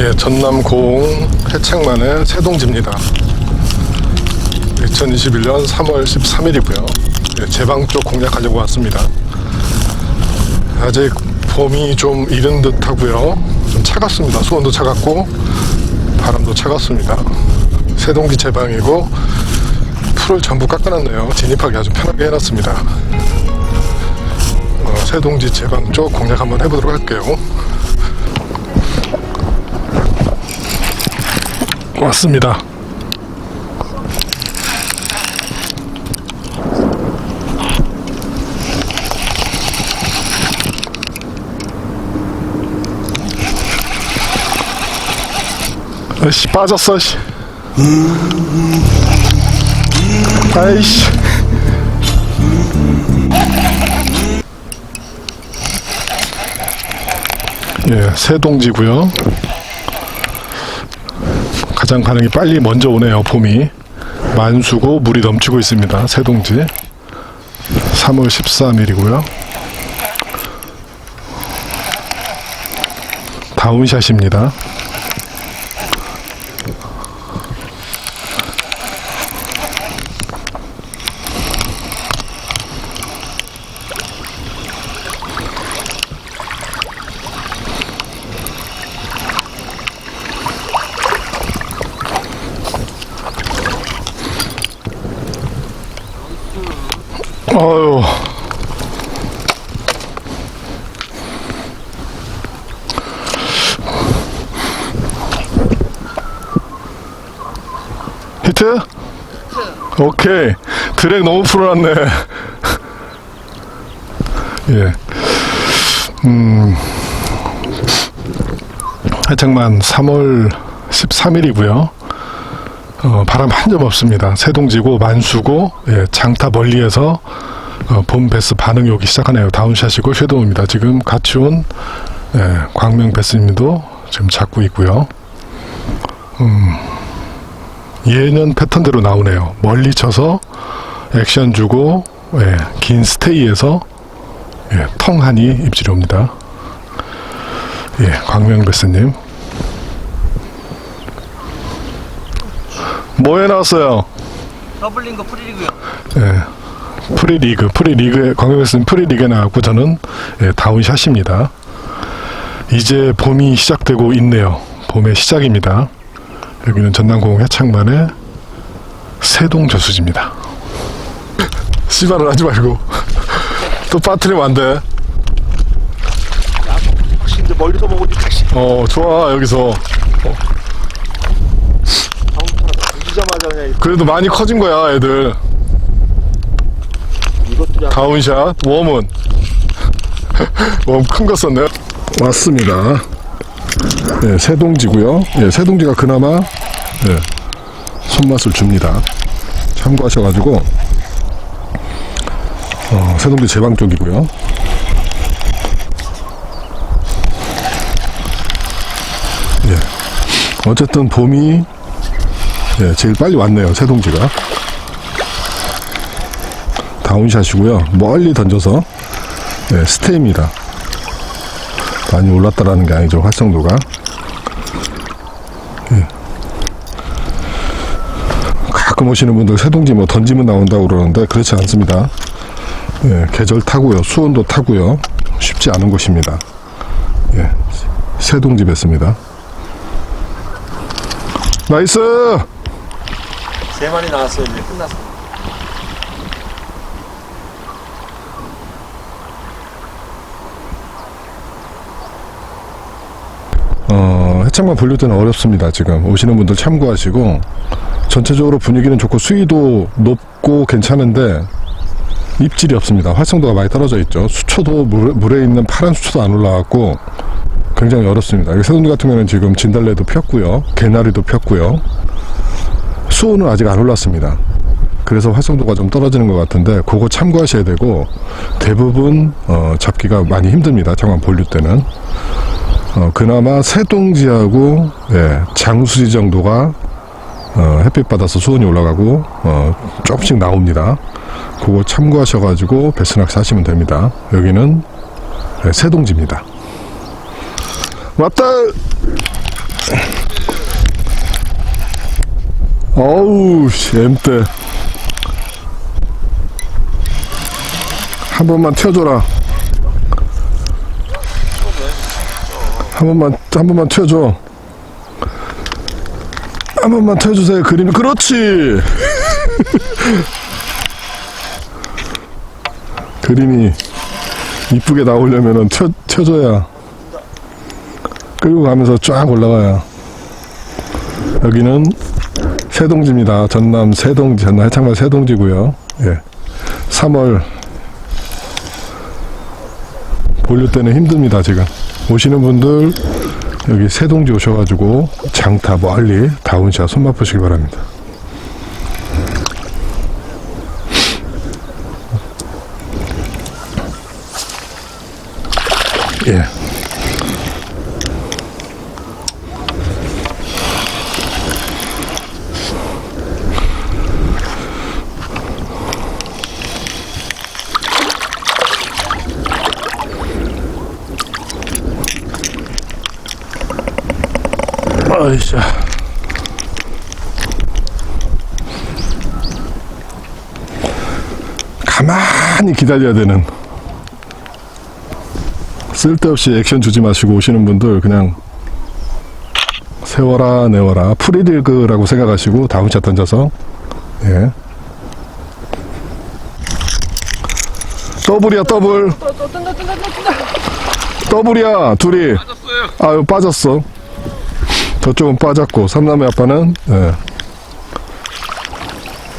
예, 전남공 해창만의 새동지입니다. 2021년 3월 13일이고요. 예, 제방 쪽 공략하려고 왔습니다. 아직 봄이 좀 이른 듯 하고요. 좀 차갑습니다. 수온도 차갑고 바람도 차갑습니다. 새동지 제방이고 풀을 전부 깎아놨네요. 진입하기 아주 편하게 해놨습니다. 어, 새동지 제방 쪽 공략 한번 해보도록 할게요. 왔습니다. 아이씨 빠졌어 씨. 아이씨 예 새동지고요 가장 반응이 빨리 먼저 오네요 봄이. 만수고 물이 넘치고 있습니다 새동지. 3월 13일이고요. 다운샷입니다 어휴. 히트? 오케이. 드랙 너무 풀어놨네. 예. 음. 하여튼만 3월 13일이고요. 어, 바람 한 점 없습니다. 새동지고 만수고 예, 장타 멀리에서 어, 봄 베스 반응이 오기 시작하네요. 다운샷이고 섀도우입니다. 지금 같이 온 예, 광명 베스님도 지금 잡고 있고요. 음, 예년 패턴대로 나오네요. 멀리 쳐서 액션 주고 예, 긴 스테이에서 예, 텅하니 입질이 옵니다. 예, 광명 베스님. 뭐 해놨어요? 더블링거 프리리그요. 예, 프리리그, 프리리그에, 광역에서는 프리리그에 나왔고, 저는 예, 다운샷입니다. 이제 봄이 시작되고 있네요. 봄의 시작입니다. 여기는 전남공 해창만의 세동 저수지입니다. 씨발을 하지 말고. 또 빠뜨리면 안 돼. 혹시 이제 멀리서 보고 다시 어, 좋아, 여기서. 던지자마자 그냥 그래도 많이 커진 거야, 애들. 다운샷, 웜은. 웜 큰 거 썼네. 왔습니다. 예, 새동지고요. 예, 새동지가 그나마 예, 손맛을 줍니다. 참고하셔가지고 어, 새동지 제방 쪽이고요. 예, 어쨌든 봄이 예, 제일 빨리 왔네요. 새동지가. 다운샷이고요. 멀리 던져서 네, 스테입니다. 많이 올랐다라는 게 아니죠. 활성도가. 예. 가끔 오시는 분들 새동지 뭐 던지면 나온다고 그러는데 그렇지 않습니다. 예, 계절 타고요. 수온도 타고요. 쉽지 않은 곳입니다. 예, 새동지 뵀습니다. 나이스! 세 마리 나왔어요. 이제 끝났어. 어, 해창만 분류 때는 어렵습니다. 지금 오시는 분들 참고하시고 전체적으로 분위기는 좋고 수위도 높고 괜찮은데 입질이 없습니다. 활성도가 많이 떨어져 있죠. 수초도 물, 물에 있는 파란 수초도 안 올라왔고 굉장히 어렵습니다. 여기 세동지 같은 경우는 지금 진달래도 폈고요. 개나리도 폈고요. 수온은 아직 안 올랐습니다. 그래서 활성도가 좀 떨어지는 것 같은데 그거 참고하셔야 되고 대부분 어, 잡기가 많이 힘듭니다. 창만 본류 때는. 어, 그나마 새동지하고 예, 장수지 정도가 어, 햇빛 받아서 수온이 올라가고 어, 조금씩 나옵니다. 그거 참고하셔가지고 베스낚시 하시면 됩니다. 여기는 예, 새동지입니다. 왔다. 어우, 씨, M대. 한 번만 튀어줘라. 한 번만, 한 번만 튀어줘. 한 번만 튀어주세요. 그림이. 그렇지! 그림이 이쁘게 나오려면은 튀어, 튀어줘야. 끌고 가면서 쫙 올라가야. 여기는 세동지입니다. 전남 세동지, 전남 해창만 세동지고요. 예. 3월 본류 때는 힘듭니다, 지금. 오시는 분들 여기 세동지 오셔가지고 장타 멀리 다운샷 손 맛 보시기 바랍니다. 예. 아이샤. 가만히 기다려야 되는. 쓸데없이 액션 주지 마시고 오시는 분들 그냥 세워라 내워라. 프리리그라고 생각하시고 다운샷 던져서. 예. 더블이야 더블. 더블이야 둘이. 아유 빠졌어 저쪽은 빠졌고 삼남의 아빠는 예.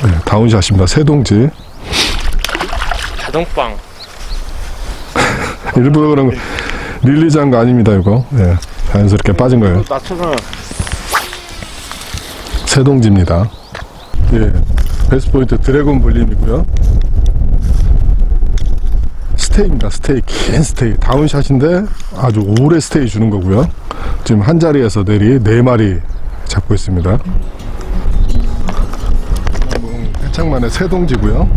예, 다운샷입니다. 세동지. 자동빵. 일부러 그런 거. 릴리즈 한 거 아닙니다 이거. 예, 자연스럽게 빠진 거예요. 낮춰서. 세동지입니다. 예, 베스트포인트 드래곤 볼림이고요. 스테이입니다 스테이. 긴 스테이. 다운샷인데 아주 오래 스테이 주는 거고요 지금 한 자리에서 내리 네 마리 잡고 있습니다 해창만의 세동지고요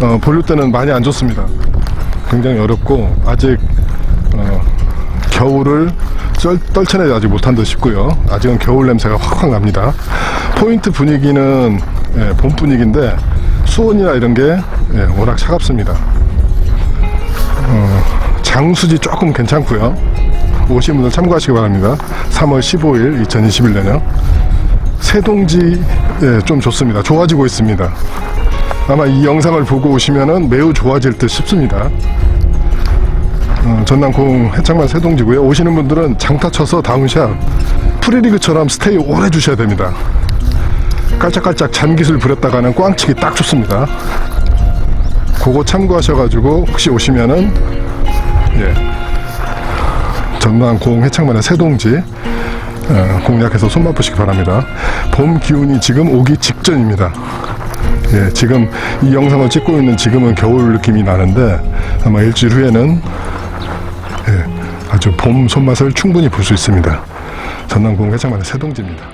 어, 본류 때는 많이 안 좋습니다 굉장히 어렵고 아직 어, 겨울을 쩔, 떨쳐내지 아직 못한 듯 싶고요. 아직은 겨울 냄새가 확확 납니다. 포인트 분위기는 예, 봄 분위기인데 수온이나 이런 게 예, 워낙 차갑습니다. 어, 장수지 조금 괜찮고요. 오신 분들 참고하시기 바랍니다. 3월 15일 2021년요. 세동지 예, 좀 좋습니다. 좋아지고 있습니다. 아마 이 영상을 보고 오시면은 매우 좋아질 듯 싶습니다. 어, 전남 공 해창만 세동지고요. 오시는 분들은 장타 쳐서 다운샷 프리리그처럼 스테이 오래 주셔야 됩니다. 깔짝깔짝 잔기술 부렸다가는 꽝치기 딱 좋습니다. 그거 참고하셔가지고 혹시 오시면은 예 전남 공 해창만의 세동지 어, 공략해서 손맛 보시기 바랍니다. 봄 기운이 지금 오기 직전입니다. 예, 지금 이 영상을 찍고 있는 지금은 겨울 느낌이 나는데 아마 일주일 후에는 예, 아주 봄 손맛을 충분히 볼 수 있습니다. 전남공 회장만의 세동지입니다.